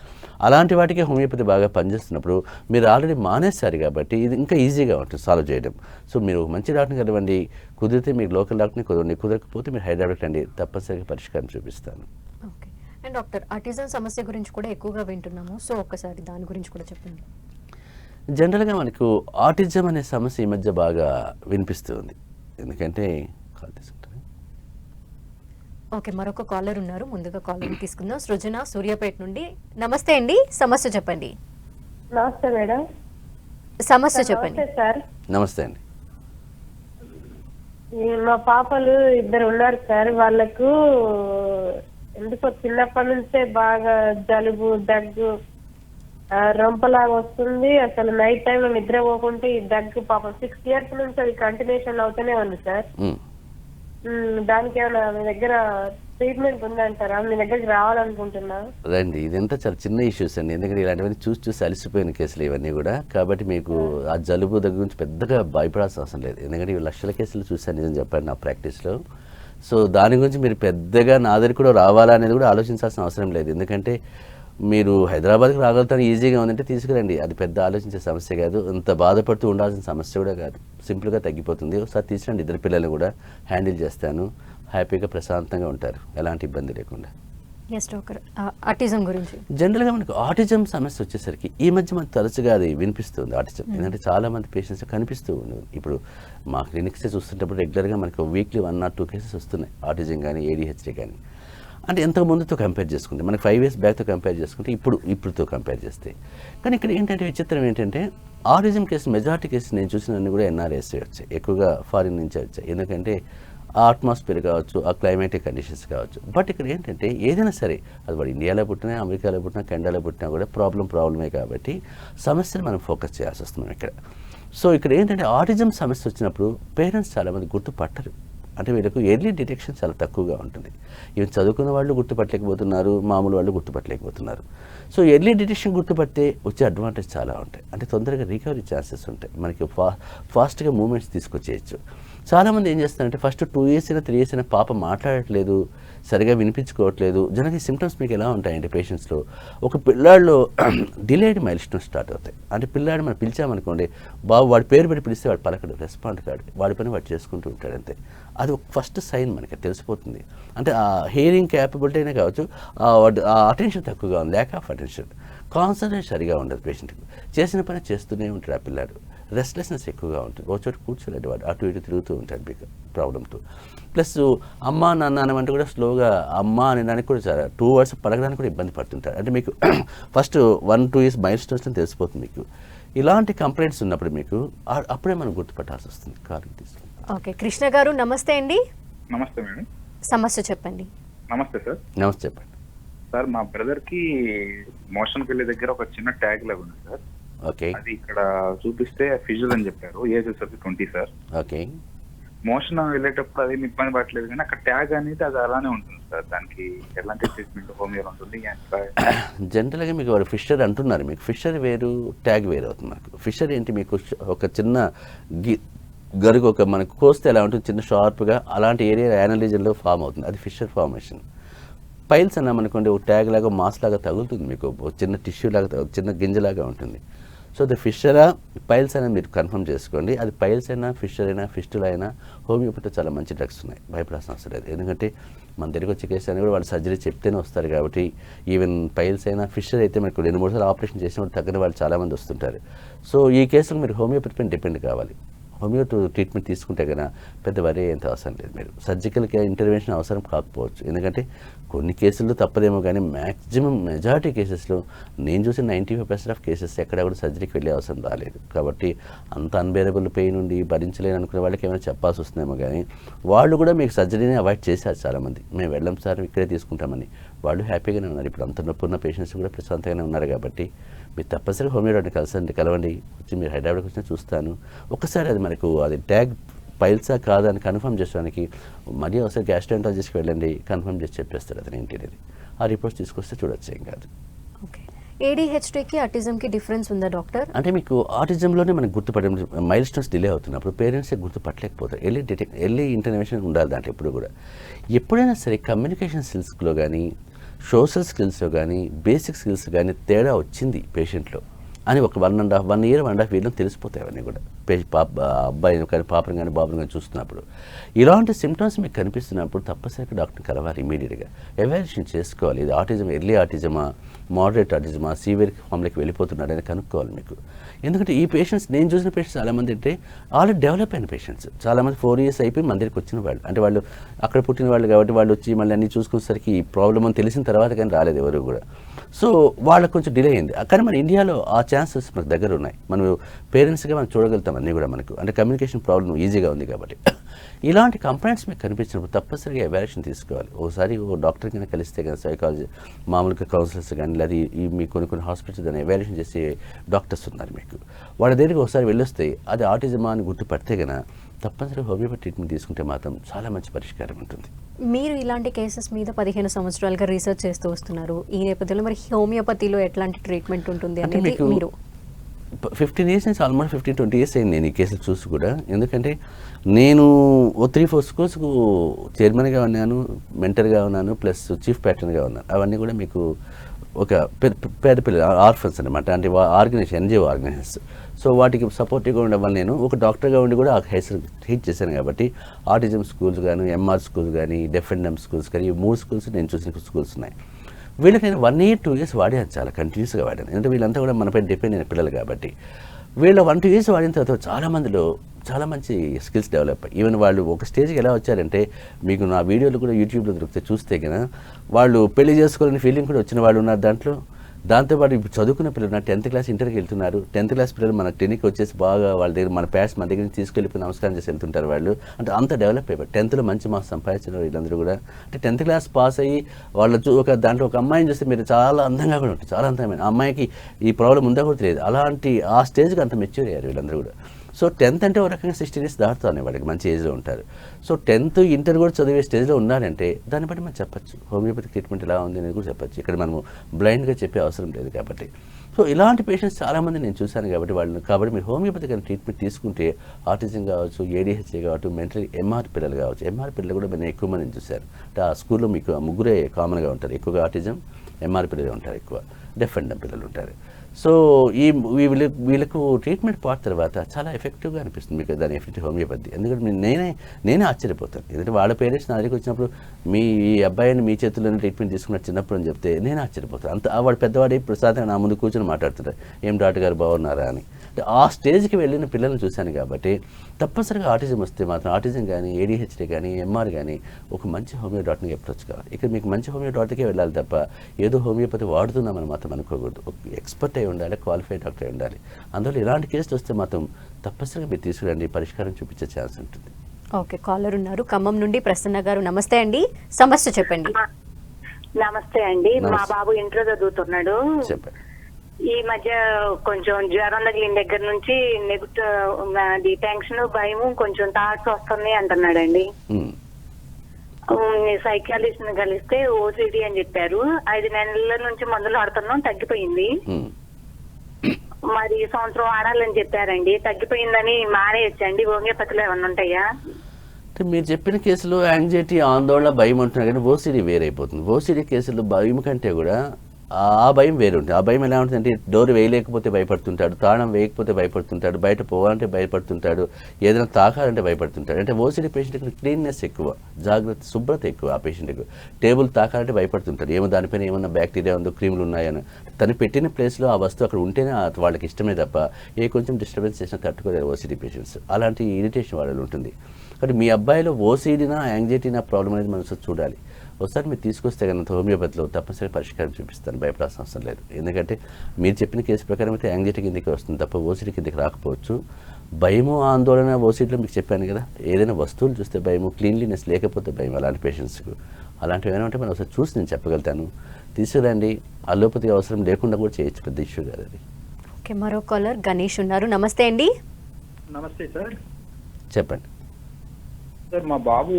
అలాంటి వాటికి హోమియోపతి బాగా పనిచేస్తున్నప్పుడు మీరు ఆల్రెడీ మానేస్తారు కాబట్టి ఇది ఇంకా ఈజీగా ఉంటుంది సాల్వ్ చేయడం. సో మీరు మంచి డాక్టర్ని కలవండి. కుదిరితే మీరు లోకల్ డాక్టర్ని కుదరండి కుదరకపోతే మీరు హైదరాబాద్ రండి. తప్పనిసరిగా పరిష్కారం చూపిస్తాను. ఓకే. అండ్ డాక్టర్ ఆటిజం సమస్య గురించి కూడా ఎక్కువగా వింటున్నాము. సో ఒక్కసారి దాని గురించి కూడా చెప్పండి. జనరల్గా మనకు ఆటిజం అనే సమస్య ఈ మధ్య బాగా వినిపిస్తుంది. ఎందుకంటే కాల్ తీసుకుంటారా? ఓకే మరొక కాలర్ ఉన్నారు. ముందుగా కాలర్ తీసుకుందాం. సృజన సూర్యాపేట నుండి. నమస్తే అండి. సమస్య చెప్పండి. నమస్తే మేడం. సమస్య చెప్పండి. నమస్తే సార్. నమస్తే అండి. మా పాపలు ఇద్దరు ఉన్నారు సార్. వాళ్ళకు ఎందుకో చిన్నప్పటి నుంచే బాగా జలుబు దగ్గు రొంపలాగా వస్తుంది. అసలు నైట్ టైంలో నిద్ర పోకుంటే ఈ దగ్గు పాపం సిక్స్ ఇయర్స్ నుంచి అది కంటిన్యూషన్ అవుతూనే ఉంది సార్. దానికి ఏమైనా మీ దగ్గర ట్రీట్మెంట్ ఉందంటారా? మీ దగ్గరికి రావాలనుకుంటున్నా. రండి ఇదంతా చాలా చిన్న ఇష్యూస్ అండి. ఎందుకంటే ఇలాంటివన్నీ చూసి చూసి అలసిపోయిన కేసులు ఇవన్నీ కూడా. కాబట్టి మీకు ఆ జలుబు దగ్గర గురించి పెద్దగా భయపడాల్సిన అవసరం లేదు. ఎందుకంటే ఇవి లక్షల కేసులు చూసాను నిజం చెప్పండి నా ప్రాక్టీస్లో. సో దాని గురించి మీరు పెద్దగా నా దగ్గర కూడా రావాలా అనేది కూడా ఆలోచించాల్సిన అవసరం లేదు. ఎందుకంటే మీరు హైదరాబాద్కి రాగలుగుతాను ఈజీగా ఉందంటే తీసుకురండి. అది పెద్ద ఆలోచించే సమస్య కాదు. అంత బాధపడుతూ ఉండాల్సిన సమస్య కూడా కాదు. సింపుల్గా తగ్గిపోతుంది. ఒకసారి తీసుకురండి ఇద్దరు పిల్లల్ని కూడా. హ్యాండిల్ చేస్తాను. హ్యాపీగా ప్రశాంతంగా ఉంటారు. ఎలాంటి ఇబ్బంది లేకుండా. ఆటిజం గురించి. జనరల్గా మనకు ఆటిజం సమస్య వచ్చేసరికి ఈ మధ్య మనకు తరచుగా అది వినిపిస్తుంది ఆటిజం ఎందుకంటే చాలా మంది పేషెంట్స్ కనిపిస్తూ ఉంది ఇప్పుడు మా క్లినిక్స్ చూస్తుంటప్పుడు రెగ్యులర్గా మనకు weekly one or two cases వస్తున్నాయి. ఆటిజం కానీ ఏడిహెచ్డి కానీ అంటే ఎంతకు ముందుతో కంపేర్ చేసుకుంటే మనకి ఫైవ్ ఇయర్స్ బ్యాక్తో కంపేర్ చేసుకుంటే ఇప్పుడు ఇప్పుడుతో కంపేర్ చేస్తే. కానీ ఇక్కడ ఏంటంటే విచిత్రం ఏంటంటే ఆరిజం కేసు మెజారిటీ కేసు నేను చూసినన్ని కూడా ఎన్ఆర్ఎస్ వచ్చాయి. ఎక్కువగా ఫారిన్ నుంచే వచ్చాయి. ఎందుకంటే ఆ అట్మాస్ఫియర్ కావచ్చు ఆ క్లైమాటిక్ కండిషన్స్ కావచ్చు. బట్ ఇక్కడ ఏంటంటే ఏదైనా సరే అది వాడు ఇండియాలో పుట్టినా అమెరికాలో పుట్టినా కెనడాలో పుట్టినా కూడా ప్రాబ్లం ప్రాబ్లమే కాబట్టి సమస్యను మనం ఫోకస్ చేయాల్సి వస్తున్నాం ఇక్కడ. సో ఇక్కడ ఏంటంటే ఆటిజం సమస్య వచ్చినప్పుడు పేరెంట్స్ చాలామంది గుర్తుపట్టరు. అంటే వీళ్ళకు ఎర్లీ డిటెక్షన్ చాలా తక్కువగా ఉంటుంది. ఈవెన్ చదువుకున్న వాళ్ళు గుర్తుపట్టలేకపోతున్నారు మామూలు వాళ్ళు గుర్తుపట్టలేకపోతున్నారు. సో ఎర్లీ డిటెక్షన్ గుర్తుపడితే వచ్చే అడ్వాంటేజ్ చాలా ఉంటాయి. అంటే తొందరగా రికవరీ ఛాన్సెస్ ఉంటాయి. మనకి ఫా ఫాస్ట్గా మూమెంట్స్ తీసుకొచ్చేయచ్చు. చాలామంది ఏం చేస్తారంటే ఫస్ట్ టూ ఇయర్స్ అయినా త్రీ ఇయర్స్ అయినా పాప మాట్లాడట్లేదు సరిగా వినిపించుకోవట్లేదు. జనరల్ సిమ్టమ్స్ మీకు ఎలా ఉంటాయంటే పేషెంట్స్లో ఒక పిల్లాడిలో డిలేడ్ మైల్ స్టోన్ స్టార్ట్ అవుతాయి. అంటే పిల్లాడు మనం పిలిచామనుకోండి బాబు వాడి పేరు పెట్టి పిలిస్తే వాడు పలకడు రెస్పాండ్ కాడు వాడి పని వాడు చేసుకుంటూ ఉంటాడు అంతే. అది ఒక ఫస్ట్ సైన్ మనకి తెలిసిపోతుంది. అంటే ఆ హియరింగ్ క్యాపబిలిటీ అయినా కావచ్చు వాడు- ఆ అటెన్షన్ తక్కువగా ఉంది ల్యాక్ ఆఫ్ అటెన్షన్ కాన్సన్ట్రేట్ సరిగా ఉండదు పేషెంట్కి చేసిన పని చేస్తూనే ఉంటాడు ఆ పిల్లాడు. రెస్ట్లెస్నెస్ ఎక్కువగా ఉంటుంది. ఒక చోట కూర్చోలేడు వాడు. అటు ఇటు తిరుగుతూ ఉంటాడు మీకు ప్రాబ్లంతో. ప్లస్ అమ్మ నాన్న అనమంటే కూడా స్లోగా అమ్మ అనడానికి కూడా చాలా టూ వర్డ్స్ పలకడానికి కూడా ఇబ్బంది పడుతుంటారు. అంటే మీకు first one two years milestones అని తెలిసిపోతుంది మీకు. ఇలాంటి కంప్లైంట్స్ ఉన్నప్పుడు మీకు అప్పుడే మనం గుర్తుపట్టాల్సి వస్తుంది కారు తీసుకుని ఓకే. కృష్ణ గారు నమస్తే అండి. నమస్తే మేడం. సమస్య చెప్పండి. నమస్తే సార్. నమస్తే చెప్పండి. సార్ మా బ్రదర్కి మోషన్ వెళ్ళే దగ్గర ఒక చిన్న ట్యాగ్ లాగా ఉంది సార్. ఓకే అది ఇక్కడ చూపిస్తే ఫిజిల్ అని చెప్పారు. ఏజ్ వచ్చేసి ట్వంటీ సార్ ఓకే మోషన్ వెళ్ళేటప్పుడు అది ఇబ్బంది పడలేదు కానీ అక్కడ ట్యాగ్ అనేది అది అలానే ఉంటుంది సార్ దానికి ఎలాంటి ట్రీట్మెంట్ హోమియోలో ఉంటుంది జనరల్గా మీకు వాడు ఫిషర్ అంటున్నారు. మీకు ఫిషర్ వేరు ట్యాగ్ వేరు అవుతుంది మనకు ఫిషర్ ఏంటి? మీకు ఒక చిన్న గి గరుగు ఒక మనకు కోస్తే ఎలా ఉంటుంది? చిన్న షార్ప్గా అలాంటి ఏరియా యానలిజన్లో ఫామ్ అవుతుంది. అది ఫిషర్ ఫార్మేషన్ పైల్స్ అన్నా మనకోండి ఒక ట్యాగ్ లాగా మాస్ లాగా తగులుతుంది మీకు. చిన్న టిష్యూ లాగా చిన్న గింజలాగా ఉంటుంది. సో ద ఫిషరా పైల్స్ అనేది మీరు కన్ఫర్మ్ చేసుకోండి. అది పైల్స్ అయినా ఫిషర్ అయినా ఫిస్టుల్ అయినా హోమియోపతి చాలా మంచి డ్రగ్స్ ఉన్నాయి. భయపడాల్సిన అవసరం లేదు. ఎందుకంటే మన దగ్గరికి వచ్చే కేసు అని కూడా వాళ్ళు సర్జరీ చెప్తేనే వస్తారు కాబట్టి ఈవెన్ పైల్స్ అయినా ఫిషర్ అయితే మనకు రెండు మూడు సార్లు ఆపరేషన్ చేసినప్పుడు తగ్గిన వాళ్ళు చాలామంది వస్తుంటారు. సో ఈ కేసులో మీరు హోమియోపతి పైన డిపెండ్ కావాలి. హోమియో ట్రీట్మెంట్ తీసుకుంటే కన్నా పెద్ద వరే ఎంత అవసరం లేదు మీరు. సర్జికల్ ఇంటర్వెన్షన్ అవసరం కాకపోవచ్చు. ఎందుకంటే కొన్ని కేసుల్లో తప్పదేమో కానీ మ్యాక్సిమం మెజారిటీ కేసెస్లో నేను చూసిన ninety five percent of cases ఎక్కడ కూడా సర్జరీకి వెళ్ళే అవసరం రాలేదు. కాబట్టి అంత అన్బేరబుల్ పెయిన్ ఉండి భరించలేని అనుకునే వాళ్ళకి ఏమైనా చెప్పాల్సి వస్తుందేమో కానీ వాళ్ళు కూడా మీకు సర్జరీని అవాయిడ్ చేశారు చాలామంది. మేము వెళ్ళం సార్ ఇక్కడే తీసుకుంటామని. వాళ్ళు హ్యాపీగానే ఉన్నారు. ఇప్పుడు అంత నొప్పి ఉన్న పేషెంట్స్ కూడా ప్రశాంతంగానే ఉన్నారు కాబట్టి మీరు తప్పనిసరిగా హోమియోడాక్టర్ని కలిసండి కలవండి. వచ్చి మీరు హైదరాబాద్కి వచ్చినా చూస్తాను. ఒక్కసారి అది మనకు అది ట్యాగ్ పైల్సా కాదా అని కన్ఫర్మ్ చేసుకోవడానికి మరీ ఒకసారి గ్యాస్ట్రాంటాలజిస్ట్కి వెళ్ళండి కన్ఫర్మ్ చేసి చెప్పేస్తారు అతను ఏంటి అనేది ఆ రిపోర్ట్స్ తీసుకొస్తే చూడొచ్చు ఏం కాదు. ఓకే. ఏడిహెచ్డికి అటిజంకి డిఫరెన్స్ ఉందా డాక్టర్? అంటే మీకు ఆటిజంలోనే మనకు గుర్తుపడే మైల్ స్టోన్స్ డిలే అవుతున్నప్పుడు పేరెంట్సే గుర్తుపట్టలేకపోతారు. ఎర్లీ డిటెక్ట్ ఎర్లీ ఇంటర్వెన్షన్ ఉండాలి దాంట్లో ఎప్పుడు కూడా. ఎప్పుడైనా సరే కమ్యూనికేషన్ స్కిల్స్లో కానీ సోషల్ స్కిల్స్లో కానీ బేసిక్ స్కిల్స్ కానీ తేడా వచ్చింది పేషెంట్లో అని ఒక one and half one year one and half ఇయర్లో తెలిసిపోతాయి అవన్నీ కూడా. అబ్బాయిని కానీ పాపని కానీ బాబుని కానీ చూస్తున్నప్పుడు ఇలాంటి సిమ్టమ్స్ మీకు కనిపిస్తున్నప్పుడు తప్పనిసరిగా డాక్టర్ని కలవాలి ఇమీడియట్గా ఎవాల్యుయేషన్ చేసుకోవాలి. ఇది ఆటిజం ఎర్లీ ఆటిజమా మోడరేట్ ఆటిజమా సీవియర్ ఫామ్లోకి వెళ్ళిపోతున్నాడని కనుక్కోవాలి మీకు. ఎందుకంటే ఈ పేషెంట్స్ నేను చూసిన పేషెంట్స్ చాలామంది అంటే ఆల్రెడీ డెవలప్ అయిన పేషెంట్స్ చాలామంది ఫోర్ ఇయర్స్ అయిపోయి మన దగ్గరికి వచ్చిన వాళ్ళు. అంటే వాళ్ళు అక్కడ పుట్టిన వాళ్ళు కాబట్టి వాళ్ళు వచ్చి మళ్ళీ అన్ని చూసుకునేసరికి ఈ ప్రాబ్లం అని తెలిసిన తర్వాత కానీ రాలేదు ఎవరు కూడా. సో వాళ్ళకు కొంచెం డిలే అయింది. కానీ మన ఇండియాలో ఆ ఛాన్సెస్ మనకు దగ్గర ఉన్నాయి. మనం పేరెంట్స్గా మనం చూడగలుగుతాం. అన్నీ కూడా మనకు అంటే కమ్యూనికేషన్ ప్రాబ్లం ఈజీగా ఉంది కాబట్టి. ఇలాంటి కంప్లైంట్స్ మీకు కనిపించినప్పుడు తప్పనిసరిగా ఎవాల్యుయేషన్ తీసుకోవాలి. ఒకసారి ఓ డాక్టర్ కింద కలిస్తే కానీ సైకాలజీ మామూలుగా కౌన్సిలర్స్ కానీ లేదా ఈ- మీ కొన్ని కొన్ని హాస్పిటల్స్ దాన్ని ఎవాల్యుయేషన్ చేసే డాక్టర్స్ ఉన్నారు మీకు. వాళ్ళ దగ్గరికి ఒకసారి వెళ్ళొస్తే అది ఆటిజమా అని గుర్తుపడితే కనుక తప్పనిసరిగా హోమియోపతి ట్రీట్మెంట్ తీసుకుంటే మాత్రం చాలా మంచి పరిష్కారం ఉంటుంది. మీరు ఇలాంటి కేసెస్ మీద పదిహేను సంవత్సరాలుగా రీసెర్చ్ చేస్తూ వస్తున్నారు. ఈ నేపథ్యంలో మరి హోమియోపతిలో ఎట్లాంటి ట్రీట్మెంట్ ఉంటుంది అంటే అనేది మీరు ఫిఫ్టీన్ ఇయర్స్ నుంచి ఆల్మోస్ట్ ఫిఫ్టీన్ ట్వంటీ ఇయర్స్ అయింది నేను ఈ కేసులు చూసి కూడా. ఎందుకంటే నేను ఓ త్రీ ఫోర్ స్కూల్స్కు చైర్మన్గా ఉన్నాను మెంటర్గా ఉన్నాను ప్లస్ చీఫ్ ప్యాటర్న్గా ఉన్నాను. అవన్నీ కూడా మీకు ఒక పెద్ద పేద పిల్లలు ఆర్ఫన్స్ అనమాట అంటే ఆర్గనైజేషన్ ఎన్జిఓ ఆర్గనైజేషన్స్ సో వాటికి సపోర్టివ్గా ఉండే వల్ల నేను ఒక డాక్టర్గా ఉండి కూడా ఆ హెల్త్ టీచ్ చేశాను కాబట్టి ఆటిజం స్కూల్స్ కానీ ఎంఆర్ స్కూల్స్ కానీ డెఫెండమ్ స్కూల్స్ కానీ ఈ మూడు స్కూల్స్ నేను చూసిన స్కూల్స్ ఉన్నాయి. వీళ్ళకి నేను వన్ ఇయర్ టూ ఇయర్స్ వాడాను చాలా కంటిన్యూస్గా వాడాను. ఎందుకంటే వీళ్ళంతా కూడా మనపై డిపెండ్ అయిన పిల్లలు కాబట్టి. వీళ్ళ వన్ టూ ఇయర్స్ వాడిన తర్వాత చాలా మందిలో చాలా మంచి స్కిల్స్ డెవలప్ అయ్యి ఈవెన్ వాళ్ళు ఒక స్టేజ్కి ఎలా వచ్చారంటే మీకు నా వీడియోలు కూడా యూట్యూబ్లో దొరికితే చూస్తే కనుక వాళ్ళు పెళ్ళి చేసుకోవాలని ఫీలింగ్ కూడా వచ్చిన వాళ్ళు ఉన్నారు దాంట్లో. దాంతోపాటు ఇప్పుడు చదువుకున్న పిల్లలు నా టెన్త్ క్లాస్ ఇంటర్కి వెళ్తున్నారు. టెన్త్ క్లాస్ పిల్లలు మన క్లినిక్ వచ్చేసి బాగా వాళ్ళ దగ్గర మన పేరెంట్స్ మన దగ్గర నుంచి తీసుకెళ్ళిపోయి నమస్కారం చేసి వెళ్తుంటారు వాళ్ళు. అంటే అంత డెవలప్ అయిపోయారు. టెన్త్లో మంచి మార్క్స్ సంపాదించిన వీళ్ళందరూ కూడా. అంటే టెన్త్ క్లాస్ పాస్ అయ్యి వాళ్ళ ఒక దాంట్లో ఒక అమ్మాయిని చూస్తే మీరు చాలా అందంగా కూడా ఉంటుంది చాలా అందమైన అమ్మాయికి ఈ ప్రాబ్లం ఉందా కూడా తెలియదు. అలాంటి ఆ స్టేజ్కి అంత మెచ్యూర్ అయ్యారు వీళ్ళందరూ కూడా. సో టెన్త్ అంటే ఒక రకంగా సిక్స్టీన్ ఇయర్స్ దాటుతానే వాడికి మంచి ఏజ్లో ఉంటారు. సో టెన్త్ ఇంటర్ కూడా చదివే స్టేజ్లో ఉన్నారంటే దాన్ని బట్టి మనం చెప్పచ్చు. హోమియోపతి ట్రీట్మెంట్ ఎలా ఉంది అనేది కూడా చెప్పచ్చు. ఇక్కడ మనము బ్లైండ్గా చెప్పే అవసరం లేదు కాబట్టి. సో ఇలాంటి పేషెంట్స్ చాలామంది నేను చూశాను కాబట్టి వాళ్ళని కాబట్టి మీరు హోమియోపతి కానీ ట్రీట్మెంట్ తీసుకుంటే ఆటిజం కావచ్చు ఏడిహెచ్ఏ కావచ్చు మెంటల్ ఎంఆర్ పిల్లలు కావచ్చు. ఎంఆర్ పిల్లలు కూడా నేను ఎక్కువ మందిని చూశాను. అంటే ఆ స్కూల్లో మీకు ముగ్గురే కామన్గా ఉంటారు. ఎక్కువగా ఆటిజం ఎంఆర్ పిల్లలు ఉంటారు ఎక్కువ. డెఫ్ అండ్ పిల్లలు ఉంటారు. సో ఈ వీళ్ళ వీళ్ళకు ట్రీట్మెంట్ పాట్ తర్వాత చాలా ఎఫెక్టివ్గా అనిపిస్తుంది మీకు దాని ఎఫెక్ట్ హోమియోపతి. ఎందుకంటే నేనే నేనే ఆశ్చర్యపోతాను. ఎందుకంటే వాళ్ళ పేరెంట్స్ నా దగ్గరికి వచ్చినప్పుడు మీ ఈ అబ్బాయిని మీ చేతుల్లోనే ట్రీట్మెంట్ తీసుకున్నారు చిన్నప్పుడు అని చెప్తే నేను ఆశ్చర్యపోతాను. అంత వాడు పెద్దవాడి ప్రసాదంగా నా ముందు కూర్చొని మాట్లాడుతుంటారు. ఏం డాక్టర్ గారు బాగున్నారా? అని. అంటే ఆ స్టేజ్కి వెళ్ళిన పిల్లల్ని చూశాను కాబట్టి తప్పనిసరిగా ఆటిజం వస్తే మాత్రం ఆటిజం కానీ ఏడిహెచ్డి కానీ ఎంఆర్ కానీ ఒక మంచి హోమియో డాక్టర్ని అప్రోచ్ కావాలి. ఇక్కడ మీకు మంచి హోమియో డాక్టర్కే వెళ్ళాలి తప్ప ఏదో హోమియోపతి వాడుతున్నామని మాత్రం అనుకోకూడదు. ఒక ఎక్స్పర్ట్ అయి ఉండాలి క్వాలిఫైడ్ డాక్టర్ అయి ఉండాలి. అందులో ఇలాంటి కేసులు వస్తే మాత్రం తప్పనిసరిగా మీరు తీసుకురండి పరిష్కారం చూపించే ఛాన్స్ ఉంటుంది. ఓకే కాలర్ ఉన్నారు. ఖమ్మం నుండి ప్రసన్న గారు నమస్తే అండి. సమస్య చెప్పండి. నమస్తే అండి. మా. బాబు ఇంటర్ చదువుతున్నాడు. చెప్పండి. ఈ మధ్య కొంచెం జ్వరం తగిలిన దగ్గర నుంచి నెగిటివ్ అది టెన్షన్ భయము కొంచెం థాట్స్ వస్తున్నాయి అంటున్నాడండి. సైకాలజిస్ట్ని కలిస్తే ఓసిడి అని చెప్పారు. ఐదు నెలల నుంచి మందులు ఆడుతున్నాం తగ్గిపోయింది. మరి సంవత్సరం ఆడాలని చెప్పారండి. తగ్గిపోయిందని మానేయచ్చండి. హోమియోపతిలో ఏమన్నా ఉంటాయా? అంటే మీరు చెప్పిన కేసులో యాంగ్జైటీ ఆందోళన భయం అంటున్నారు కానీ ఓసిడి వేరైపోతుంది. ఓసిడి కేసులో భయం కంటే కూడా ఆ భయం వేరే ఆ భయం ఎలా ఉంటుందంటే డోర్ వేయలేకపోతే భయపడుతుంటాడు తాళం వేయకపోతే భయపడుతుంటాడు బయట పోవాలంటే భయపడుతుంటాడు ఏదైనా తాకాలంటే భయపడుతుంటాడు. అంటే ఓసిడి పేషెంట్కి క్లీన్నెస్ ఎక్కువ జాగ్రత్త శుభ్రత ఎక్కువ ఆ పేషెంట్కి టేబుల్ తాకాలంటే భయపడుతుంటాడు. ఏమో దానిపైన ఏమన్నా బ్యాక్టీరియా ఉందో క్రీములు ఉన్నాయని. తను పెట్టిన ప్లేస్లో ఆ వస్తువు అక్కడ ఉంటేనే వాళ్ళకి ఇష్టమే తప్ప ఏ కొంచెం డిస్టర్బెన్స్ చేసినా తట్టుకోలేరు ఓసిడి పేషెంట్స్. అలాంటి ఇరిటేషన్ వాళ్ళలో ఉంటుంది. కాబట్టి మీ అబ్బాయిలో ఓసీడీనా యాంగ్జైటీనా ప్రాబ్లం అనేది మనం చూడాలి. ఒకసారి మీరు తీసుకొస్తే కనుక హోమియోపతిలో తప్పనిసరి పరిష్కారం చూపిస్తాను. భయపడాల్సిన అవసరం లేదు. ఎందుకంటే మీరు చెప్పిన కేసు ప్రకారం అయితే యాంగ్జైటీ కిందకి వస్తుంది తప్ప ఓసిడి కిందకి రాకపోవచ్చు. భయము ఆందోళన ఓసిడిలో మీకు చెప్పాను కదా ఏదైనా వస్తువులు చూస్తే భయము క్లీన్లీనెస్ లేకపోతే భయం అలాంటి పేషెంట్స్కు. అలాంటివి ఏమైనా ఉంటే మనం ఒకసారి చూసి నేను చెప్పగలుగుతాను. తీసుకురండి. అలోపతి అవసరం లేకుండా కూడా చేయొచ్చు పెద్ద ఇష్యూ కాదు అది. ఓకే మరో కాలర్ గణేష్ ఉన్నారు. నమస్తే అండి. నమస్తే సార్. చెప్పండి. సార్ మా బాబు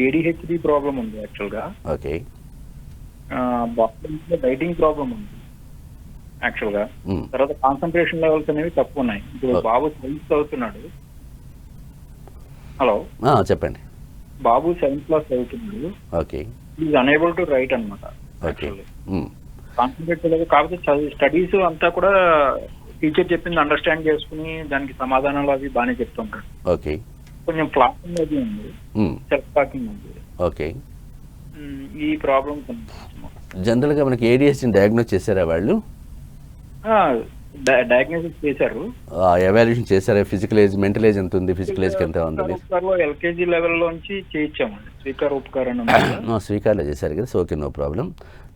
ఏడిహెచ్డి ప్రాబ్లం ఉంది యాక్చువల్గా ఓకే బాబు డైటింగ్ ప్రాబ్లం ఉంది యాక్చువల్గా మ్. తర్వాత కాన్సన్ట్రేషన్ లెవెల్స్ అనేవి తక్కువ ఉన్నాయి. ఇప్పుడు ఓకే. బాబు సెవెంత్ చదువుతున్నాడు. హలో చెప్పండి. బాబు సెవెంత్ క్లాస్ చదువుతున్నాడు. Okay is unable to write అనమాట. కాన్సన్ట్రేట్ చేయలేదు. కాకపోతే స్టడీస్ అంతా కూడా టీచర్ చెప్పింది అండర్స్టాండ్ చేసుకుని దానికి సమాధానాలు అవి బాగానే చెప్తుంటాడు. ఓకే కొంచెం ఫ్లాకింగ్ అది ఉంది. సెల్ఫ్ టాకింగ్ ఉంది ఓకే. మ్, ఈ ప్రాబ్లం కొంచెం జనరల్గా మనకి ఏడిఎస్ని డయాగ్నోస్ చేశారా వాళ్ళు? డయాగ్నోసిస్ చేశారు. ఎవాల్యుయేషన్ చేశారా? ఫిజికల్ ఏజ్ మెంటల్ ఏజ్ ఎంత ఉంది? ఫిజికల్ ఏజ్కి ఎంత ఉంది? ఎల్కేజీ లెవెల్ లోంచి చేయించామండి స్వీకార్ ఉపకార్ స్వీకార్లో చేశారు కదా. సో ఓకే నో ప్రాబ్లం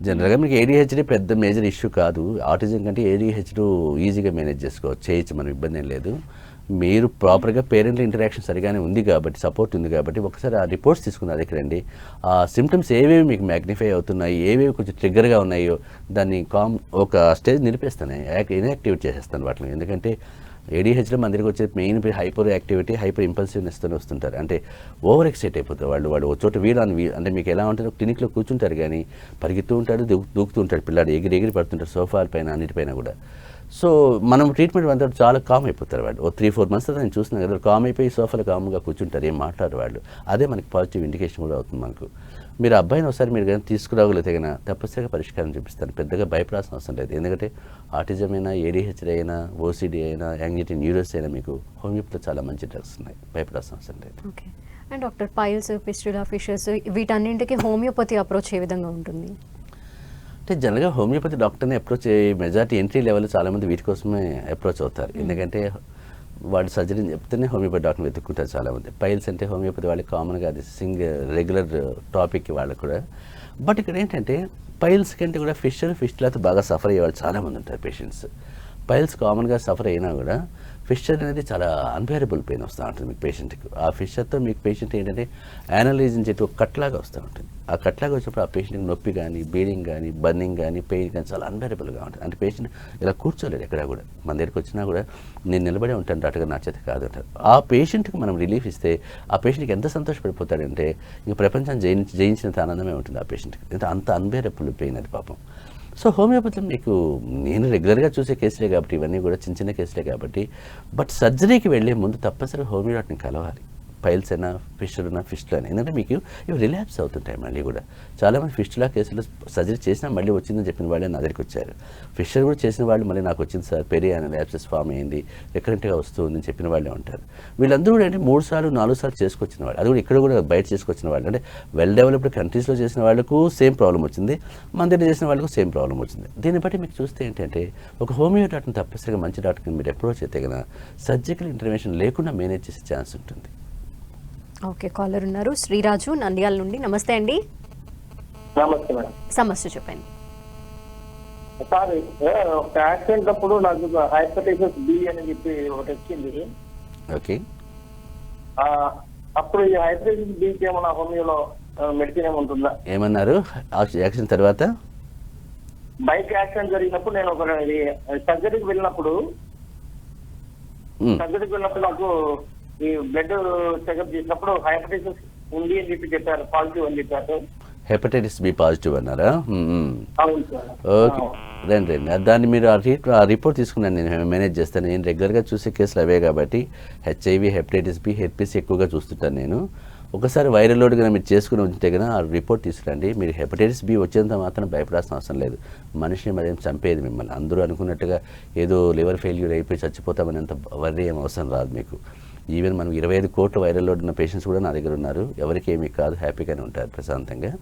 జనరల్గా మీకు ఏడిహెచ్డి పెద్ద మేజర్ ఇష్యూ కాదు. ఆటిజం కంటే ఏడిహెచ్డు ఈజీగా మేనేజ్ చేసుకోవచ్చు. చేయొచ్చు మనం ఇబ్బంది ఏం లేదు. మీరు ప్రాపర్గా పేరెంట్ల ఇంటరాక్షన్ సరిగానే ఉంది కాబట్టి సపోర్ట్ ఉంది కాబట్టి ఒకసారి ఆ రిపోర్ట్స్ తీసుకున్న దగ్గర రండి. ఆ సిమ్టమ్స్ ఏవేవి మీకు మ్యాగ్నిఫై అవుతున్నాయి ఏవేవి కొంచెం ట్రిగ్గర్గా ఉన్నాయో దాన్ని కామ్ ఒక స్టేజ్ నిలిపేస్తాను. ఇన్యాక్టివేట్ చేసేస్తాను వాటిని. ఎందుకంటే ఏడీహెచ్లో మన దగ్గరికి వచ్చే మెయిన్ హైపర్ యాక్టివిటీ హైపర్ ఇంపల్సివ్నెస్తో వస్తుంటారు. అంటే ఓవర్ ఎక్సైట్ అయిపోతారు వాళ్ళు. వాళ్ళు ఒక చోట వీల్ అని వీల్ అంటే మీకు ఎలా ఉంటారో క్లినిక్లో కూర్చుంటారు కానీ పరిగెత్తూ ఉంటాడు దూకుతూ ఉంటాడు. పిల్లాడు ఎగిరి ఎగిరి పడుతుంటారు సోఫాల పైన అన్నిటిపైన కూడా. సో మనం ట్రీట్మెంట్ అంతా చాలా కామ్ అయిపోతారు వాళ్ళు. ఓ త్రీ ఫోర్ మంత్స్ తర్వాత నేను చూసినా కదా కామ్ అయిపోయి సోఫాలో కామ్గా కూర్చుంటారు ఏం మాట్లాడు వాళ్ళు. అదే మనకి పాజిటివ్ ఇండికేషన్ కూడా అవుతుంది మనకు. మీరు అబ్బాయిని ఒకసారి మీరు కానీ తీసుకురాగలిగితే కనుక తప్పనిసరిగా పరిష్కారం చూపిస్తాను. పెద్దగా భయపడాల్సిన అవసరం లేదు. ఎందుకంటే ఆటిజం అయినా ఏడిహెచ్డి అయినా ఓసిడి అయినా యాంగ్జైటీ న్యూరోస్ అయినా మీకు హోమియోపతిలో చాలా మంచి డ్రగ్స్ ఉన్నాయి. భయపడాల్సిన అవసరం లేదు. Okay and doctor piles fistula fissures వీటన్నింటికి homeopathy approach ఏ విధంగా ఉంటుంది? అంటే జనరల్గా హోమియోపతి డాక్టర్ని అప్రోచ్ మెజారిటీ ఎంట్రీ లెవెల్ చాలామంది వీటి కోసమే అప్రోచ్ అవుతారు. ఎందుకంటే వాళ్ళు సర్జరీ చెప్తేనే హోమియోపతి డాక్టర్ని వెతుక్కుంటారు చాలామంది పైల్స్ అంటే హోమియోపతి వాళ్ళకి కామన్గా అది సింగ్ రెగ్యులర్ టాపిక్ వాళ్ళకి కూడా. బట్ ఇక్కడ ఏంటంటే పైల్స్ కంటే కూడా ఫిషర్ ఫిస్టులతో బాగా సఫర్ అయ్యే వాళ్ళు చాలామంది ఉంటారు పేషెంట్స్ పైల్స్ కామన్గా సఫర్ అయినా కూడా ఫిషర్ అనేది చాలా అన్బేరబుల్ పెయిన్ వస్తూ ఉంటుంది మీకు పేషెంట్కి ఆ ఫిషర్తో మీకు పేషెంట్ ఏంటంటే యానలైజ్ అని చెప్పి ఒక కట్లాగా వస్తూ ఉంటుంది. ఆ కట్లాగా వచ్చినప్పుడు ఆ పేషెంట్కి నొప్పి కానీ బీడింగ్ కానీ బర్నింగ్ కానీ పెయిన్ కానీ చాలా అన్బేరబుల్గా ఉంటుంది. అంటే పేషెంట్ ఇలా కూర్చోలేడు ఎక్కడ కూడా. మన దగ్గరికి వచ్చినా కూడా నేను నిలబడే ఉంటాను డాక్టర్ నా చేత కాదు అంటారు. ఆ పేషెంట్కి మనం రిలీఫ్ ఇస్తే ఆ పేషెంట్కి ఎంత సంతోషపడిపోతాడంటే ఇంకా ప్రపంచం జయించి జయించినంత ఆనందమే ఉంటుంది ఆ పేషెంట్కి అంటే అంత అన్బేరబుల్ పెయిన్ అది పాపం. సో హోమియోపతిలో మీకు నేను రెగ్యులర్గా చూసే కేసులే కాబట్టి ఇవన్నీ కూడా చిన్న చిన్న కేసులే కాబట్టి బట్ సర్జరీకి వెళ్ళే ముందు తప్పనిసరిగా హోమియో కలవాలి. పైల్స్ అయినా ఫిస్టులు అయినా ఫిస్టులు అయినా. ఎందుకంటే మీకు ఇవి రిలాప్స్ అవుతుంటాయి మళ్ళీ కూడా. చాలామంది ఫిస్టులా కేసులు సర్జరీ చేసినా మళ్ళీ వచ్చిందని చెప్పిన వాళ్ళే నా దగ్గరికి వచ్చారు. ఫిషర్ కూడా చేసిన వాళ్ళు మళ్ళీ నాకు వచ్చింది సార్ పెరి అని ల్యాప్సెస్ ఫామ్ అయింది రికరెంట్గా వస్తుంది అని చెప్పిన వాళ్ళే ఉంటారు. వీళ్ళందరూ కూడా అంటే మూడు సార్లు నాలుగు సార్లు చేసుకొచ్చిన వాళ్ళు. అది కూడా ఇక్కడ కూడా బయట చేసుకొచ్చిన వాళ్ళు. అంటే వెల్ డెవలప్డ్ కంట్రీస్లో చేసిన వాళ్ళకు సేమ్ ప్రాబ్లం వచ్చింది మన దగ్గర చేసిన వాళ్ళకు సేమ్ ప్రాబ్లం వచ్చింది. దీన్ని బట్టి మీకు చూస్తే ఏంటంటే ఒక హోమియో డాక్టర్ని తప్పనిసరిగా మంచి డాక్టర్ని మీరు అప్రోచ్ అయితే కనుక సర్జికల్ ఇంటర్వెన్షన్ లేకుండా మేనేజ్ చేసే ఛాన్స్ ఉంటుంది. ఓకే కాలర్ ఉన్నారు. శ్రీరాజు నంద్యాల నుండి. నమస్తే అండి. నమస్తే మేడం. సమస్య చెప్పండి. సార్ ఒక యాక్సిడెంట్ అప్పుడు నాకు హైపటైటిస్ బి అని చెప్పి ఒకటి వచ్చింది. ఓకే. ఆ, అప్పుడు ఈ హైపటైటిస్ బికి ఏమైనా హోమియోలో మెడిసిన్ ఏముంటుందా ఏమన్నారు? యాక్షన్ తర్వాత? బైక్ యాక్సిడెంట్ జరిగినప్పుడు నేను ఒక సర్జరీకి వెళ్ళినప్పుడు సర్జరీకి వెళ్ళినప్పుడు నాకు ఈ బ్లడ్ చెకప్ చేసినప్పుడు హైపటైటిస్ ఉంది అని చెప్పి చెప్పారు పాజిటివ్ అని చెప్పారు. హెపటైటిస్ బి పాజిటివ్ అన్నారా? ఓకే. రండి రండి. దాన్ని మీరు ఆ రిపోర్ట్ తీసుకున్నాను నేను మేనేజ్ చేస్తాను. నేను రెగ్యులర్గా చూసే కేసులు అవే కాబట్టి హెచ్ఐవి హెపటైటిస్ బి హెచ్పిసి ఎక్కువగా చూస్తుంటాను నేను. ఒకసారి వైరల్ లోడ్ కనుక మీరు చేసుకుని ఉంటే కనుక ఆ రిపోర్ట్ తీసుకురండి. మీరు హెపటైటిస్ బి వచ్చేంత మాత్రం భయపడాల్సిన అవసరం లేదు. మనిషిని మరేం చంపేది మిమ్మల్ని. అందరూ అనుకున్నట్టుగా ఏదో లివర్ ఫెయిల్యూర్ అయిపోయి చచ్చిపోతామని అంత వర్రీ ఏం అవసరం రాదు మీకు. ఈవెన్ మనం ఇరవై ఐదు కోట్లు వైరల్ లోడ్ ఉన్న పేషెంట్స్ కూడా నా దగ్గర ఉన్నారు. ఎవరికి ఏమీ కాదు హ్యాపీగానే ఉంటారు ప్రశాంతంగా.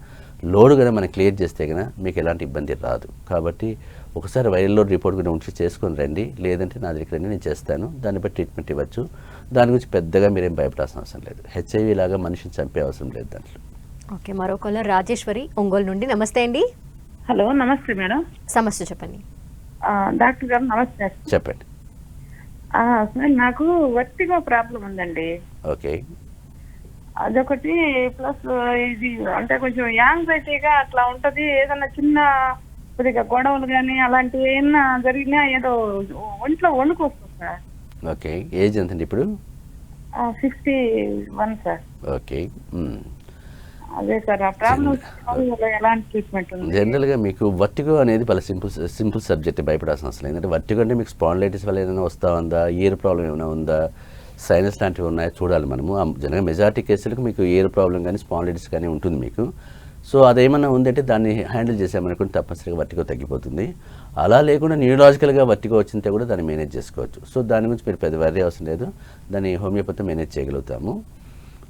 లోడ్ కనుక మనం క్లియర్ చేస్తే కనుక మీకు ఎలాంటి ఇబ్బంది రాదు. కాబట్టి ఒకసారి వైరల్ లోడ్ రిపోర్ట్ కూడా ఉంచి చేసుకొని రండి. లేదంటే నా దగ్గర నేను చేస్తాను. దాన్ని బట్టి ట్రీట్మెంట్ ఇవ్వచ్చు. దాని గురించి పెద్దగా మీరేం భయపడాల్సిన అవసరం లేదు. హెచ్ఐవి లాగా మనిషిని చంపే అవసరం లేదు దాంట్లో. ఓకే మరో కాలర్ రాజేశ్వరి ఒంగోలు నుండి. నమస్తే అండి. హలో నమస్తే మేడం. సమస్య చెప్పండి. డాక్టర్ గారు నమస్తే. చెప్పండి. సార్ నాకు వర్తిగా ప్రాబ్లం ఉందండి. ఓకే. అదొకటి ప్లస్ ఇది అంటే కొంచెం యాంగ్జైటీగా అట్లా ఉంటది. ఏదన్నా చిన్న కొద్దిగా గొడవలు కానీ అలాంటివి ఏమన్నా జరిగినా ఏదో ఒంట్లో వణుకు వస్తుంది సార్. ఓకే. ఏజ్ ఎంతండి ఇప్పుడు? Sixty one sir. ఓకే. అదే సార్ ఆ ప్రాబ్లం ఎలాంటి ట్రీట్మెంట్ ఉంది? జనరల్గా మీకు వర్టిగో అనేది చాలా సింపుల్ సింపుల్ సబ్జెక్ట్ భయపడాల్సిన అవసరం ఎందుకంటే వర్టిగో అంటే మీకు స్పాండ్లైటిస్ వల్ల ఏదైనా వస్తా ఉందా? ఇయర్ ప్రాబ్లం ఏమైనా ఉందా? సైనస్ లాంటివి ఉన్నాయా? చూడాలి మనము. ఆ జనరల్గా మెజారిటీ కేసులకు మీకు ఇయర్ ప్రాబ్లం కానీ స్పాండ్లైటిస్ కానీ ఉంటుంది మీకు. సో అదేమన్నా ఉందంటే దాన్ని హ్యాండిల్ చేసామనుకుంటే తప్పనిసరిగా వర్టిగో తగ్గిపోతుంది. అలా లేకుండా న్యూరలాజికల్గా వర్టిగో వచ్చింటే కూడా దాన్ని మేనేజ్ చేసుకోవచ్చు. సో దాని గురించి మీరు పెద్ద వర్రీ అవసరం లేదు. దాన్ని హోమియోపతి మేనేజ్ చేయగలుగుతాము.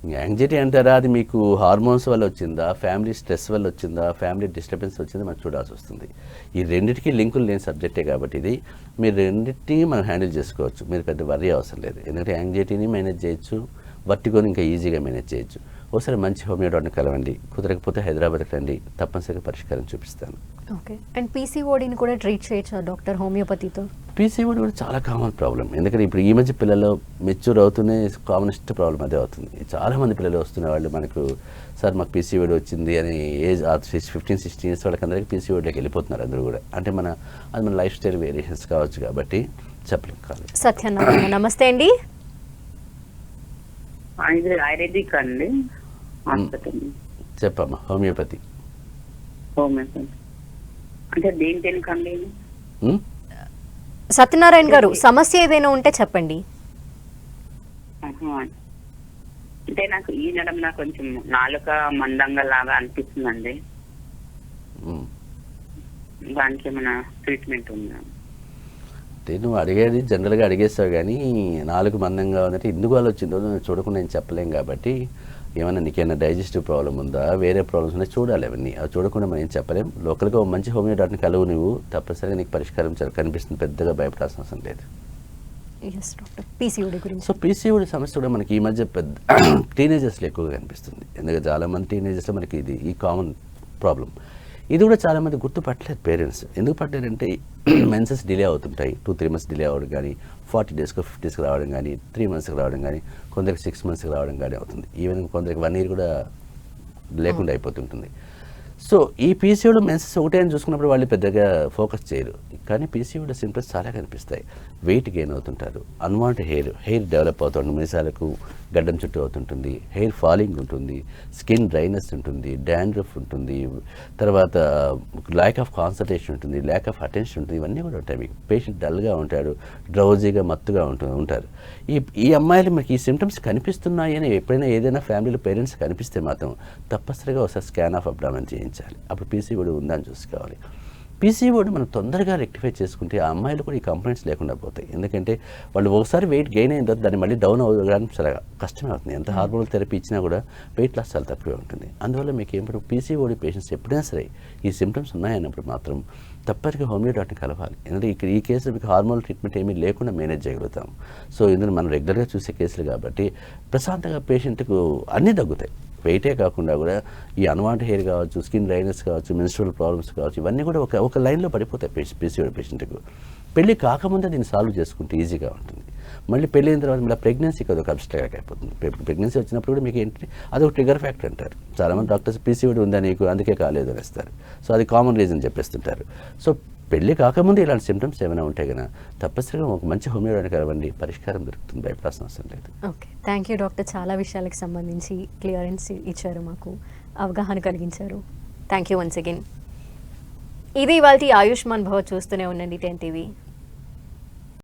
యాంగ్జైటీ అంటారా? అది మీకు హార్మోన్స్ వల్ల వచ్చిందా? ఫ్యామిలీ స్ట్రెస్ వల్ల వచ్చిందా? ఫ్యామిలీ డిస్టర్బెన్స్ వచ్చిందా? మనం చూడాల్సి వస్తుంది. ఈ రెండింటికి లింకులు లేని సబ్జెక్టే కాబట్టి ఇది. మీరు రెండింటిని మనం హ్యాండిల్ చేసుకోవచ్చు. మీరు పెద్ద వర్రీ అవసరం లేదు. ఎందుకంటే యాంగ్జైటీని మేనేజ్ చేయొచ్చు. వర్టిగోని ఇంకా ఈజీగా మేనేజ్ చేయొచ్చు. ఒకసారి మంచి హోమియో డాక్టర్ని కలవండి. కుదరకపోతే హైదరాబాద్కి రండి. తప్పనిసరిగా పరిష్కారం చూపిస్తాను. ఓకే. అండ్ పీసీఓడిని కూడా ట్రీట్ చేయొచ్చా డాక్టర్ హోమియోపతితో? పీసీఓడి కూడా చాలా కామన్ ప్రాబ్లం ఎందుకంటే ఇప్పుడు ఈ మధ్య పిల్లలు మెచ్యూర్ అవుతూనే కామనెస్ట్ ప్రాబ్లం అదే అవుతుంది. చాలా మంది పిల్లలు వస్తున్న వాళ్ళు మనకు సార్ మాకు పీసీఓడి వచ్చింది అని ఏజ్ ఫిఫ్టీన్ సిక్స్టీన్ ఇయర్స్ వాళ్ళకి అందరికీ పీసీఓడికి వెళ్ళిపోతున్నారు అందరూ కూడా. అంటే మన అది మన లైఫ్ స్టైల్ వేరియేషన్స్ కావచ్చు కాబట్టి చెప్పలేం కాదు. సత్యనారాయణ నమస్తే అండి. ఆయుర్వేదిక్ అండి. చెప్పమ్మా హోమియోపతి? సత్యనారాయణ గారు సమస్య ఏదైనా ఉంటే చెప్పండి. అంటే నాకు ఈ నడం నాకు కొంచెం నాలుక మందంగా లాగా అనిపిస్తుందండి. దానికి ఏమైనా ట్రీట్మెంట్ ఉందా? అంటే నువ్వు అడిగేది జనరల్గా అడిగేస్తావు కానీ నాలుగు మందంగా ఉందంటే ఎందుకు వాళ్ళు వచ్చిందో చూడకుండా నేను చెప్పలేం కాబట్టి ఏమైనా నీకేమైనా డైజెస్టివ్ ప్రాబ్లం ఉందా? వేరే ప్రాబ్లమ్స్ ఉన్నాయి చూడాలి అవన్నీ. అవి చూడకుండా మనం ఏం చెప్పలేం. లోకల్గా మంచి హోమియో డాక్టర్ని కలువు నువ్వు తప్పనిసరిగా నీకు పరిష్కారం కనిపిస్తుంది. పెద్దగా భయపడాల్సిన అవసరం లేదు. డాక్టర్ సో పీసీఓడి సమస్య కూడా మనకి ఈ మధ్య పెద్ద టీనేజర్స్లో ఎక్కువగా కనిపిస్తుంది. ఎందుకంటే చాలామంది టీనేజర్స్లో మనకి ఇది ఈ కామన్ ప్రాబ్లం ఇది కూడా చాలామంది గుర్తుపట్టలేదు పేరెంట్స్ ఎందుకు పట్టలేదంటే మెన్సెస్ డిలే అవుతుంటాయి. టూ త్రీ మంత్స్ డిలే అవ్వడం కానీ ఫార్టీ డేస్కి ఫిఫ్టీ డేస్కి రావడం కానీ త్రీ మంత్స్కి రావడం కానీ కొందరికి సిక్స్ మంత్స్కి రావడం కానీ అవుతుంది. ఈవెన్ కొందరికి వన్ ఇయర్ కూడా లేకుండా అయిపోతుంటుంది. సో ఈ పీసీఓడు మెన్సెస్ ఒకటే అని చూసుకున్నప్పుడు వాళ్ళు పెద్దగా ఫోకస్ చేయరు. కానీ పీసీఓలో సింప్టమ్స్ చాలా కనిపిస్తాయి. వెయిట్ గెయిన్ అవుతుంటారు. అన్వాంటెడ్ హెయిర్ హెయిర్ డెవలప్ అవుతుంది మీసాలకు గడ్డం చుట్టూ అవుతుంటుంది. హెయిర్ ఫాలింగ్ ఉంటుంది. స్కిన్ డ్రైనెస్ ఉంటుంది. డాండ్రఫ్ ఉంటుంది. తర్వాత ల్యాక్ ఆఫ్ కాన్సన్ట్రేషన్ ఉంటుంది. ల్యాక్ ఆఫ్ అటెన్షన్ ఉంటుంది. ఇవన్నీ కూడా ఉంటాయి. మీకు పేషెంట్ డల్గా ఉంటాడు. డ్రౌజీగా మత్తుగా ఉంటు ఉంటారు. ఈ ఈ అమ్మాయిలు మనకి ఈ సిమ్టమ్స్ కనిపిస్తున్నాయి అని ఎప్పుడైనా ఏదైనా ఫ్యామిలీలో పేరెంట్స్ కనిపిస్తే మాత్రం తప్పనిసరిగా ఒకసారి స్కాన్ ఆఫ్ అబ్డామన్ చేయించాలి అప్పుడు పీసీఓడి ఉందని చూసుకోవాలి. పీసీఓడి మనం తొందరగా రెక్టిఫై చేసుకుంటే ఆ అమ్మాయిలు కూడా ఈ కంప్లైంట్స్ లేకుండా పోతాయి. ఎందుకంటే వాళ్ళు ఒకసారి వెయిట్ గెయిన్ అయిన తర్వాత దాన్ని మళ్ళీ డౌన్ అవ్వడానికి చాలా కష్టమే అవుతుంది ఎంత హార్మోనల్ థెరపీ ఇచ్చినా కూడా వెయిట్ లాస్ చాలా తక్కువే ఉంటుంది. అందువల్ల మీకు ఏమిటో పీసీఓడి పేషెంట్స్ ఎప్పుడైనా సరే ఈ సిమ్టమ్స్ ఉన్నాయన్నప్పుడు మాత్రం తప్పనిగా హోమియో డాక్టర్ని కలవాలి. ఎందుకంటే ఇక్కడ ఈ కేసులో మీకు హార్మోనల్ ట్రీట్మెంట్ ఏమీ లేకుండా మేనేజ్ చేయగలుగుతాం. సో ఇందులో మనం రెగ్యులర్గా చూసే కేసులు కాబట్టి ప్రశాంతంగా పేషెంట్కు అన్నీ తగ్గుతాయి. వెయిటే కాకుండా కూడా ఈ అన్వాంట్ హెయిర్ కావచ్చు స్కిన్ డ్రైనెస్ కావచ్చు మెన్స్ట్రల్ ప్రాబ్లమ్స్ కావచ్చు ఇవన్నీ కూడా ఒక ఒక లైన్లో పడిపోతాయి పేషెంట్ పీసీఓడి పేషెంట్కు పెళ్ళి కాకముందే దీన్ని సాల్వ్ చేసుకుంటే ఈజీగా ఉంటుంది. మళ్ళీ పెళ్ళి అయిన తర్వాత మళ్ళీ ప్రెగ్నెన్సీకి అదొక అబ్స్ట్రాక్ అయిపోతుంది. ప్రెగ్నెన్సీ వచ్చినప్పుడు కూడా మీకు ఏంటి అదొక ట్రిగర్ ఫ్యాక్టర్ అంటారు. చాలామంది డాక్టర్స్ పీసీఓడి ఉందా నీకు? అందుకే కాలేదు అనేస్తారు. సో అది కామన్ రీజన్ చెప్పేస్తుంటారు. సో పెళ్ళి కాకముందు ఇలాంటి సిమ్టమ్స్ ఏమైనా ఉంటే కనుక తప్పనిసరిగా ఒక మంచి హోమియోడానికి కలవండి. పరిష్కారం దొరుకుతుంది. భయపడాల్సిన అవసరం లేదు. ఓకే. Thank you doctor. చాలా విషయాలకు సంబంధించి క్లియరెన్స్ ఇచ్చారు మాకు. అవగాహన కలిగించారు. Thank you once again. ఇది ఇవాళ ఆయుష్మాన్ భవ చూస్తూనే ఉండండి. Ten TV.